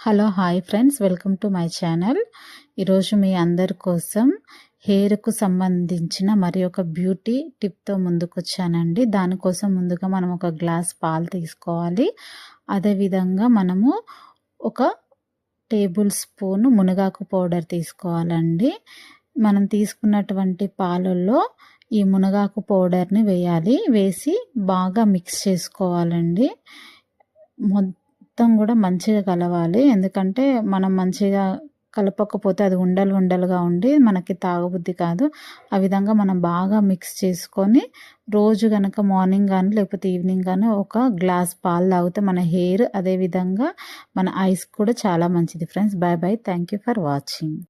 Hello hi friends. Welcome to my channel. ఈరోజు మీ అందరి కోసం హెయిర్కు సంబంధించిన మరి ఒక బ్యూటీ టిప్తో ముందుకు వచ్చానండి దానికోసం ముందుగా మనం ఒక గ్లాస్ పాలు తీసుకోవాలి. అదేవిధంగా మనము ఒక టేబుల్ స్పూన్ మునగాకు పౌడర్ తీసుకోవాలండి. మనం తీసుకున్నటువంటి పాలల్లో ఈ మునగాకు పౌడర్ని వేయాలి. వేసి బాగా మిక్స్ చేసుకోవాలండి. మొత్తం కూడా మంచిగా కలవాలి. ఎందుకంటే మనం మంచిగా కలపకపోతే అది ఉండలు ఉండలుగా ఉండి మనకి తాగబుద్ధి కాదు. ఆ విధంగా మనం బాగా మిక్స్ చేసుకొని రోజు కనుక మార్నింగ్ కానీ లేకపోతే ఈవినింగ్ కానీ ఒక గ్లాస్ పాలు తాగితే మన హెయిర్ అదేవిధంగా మన ఐస్ కూడా చాలా మంచిది. Friends bye bye thank you for watching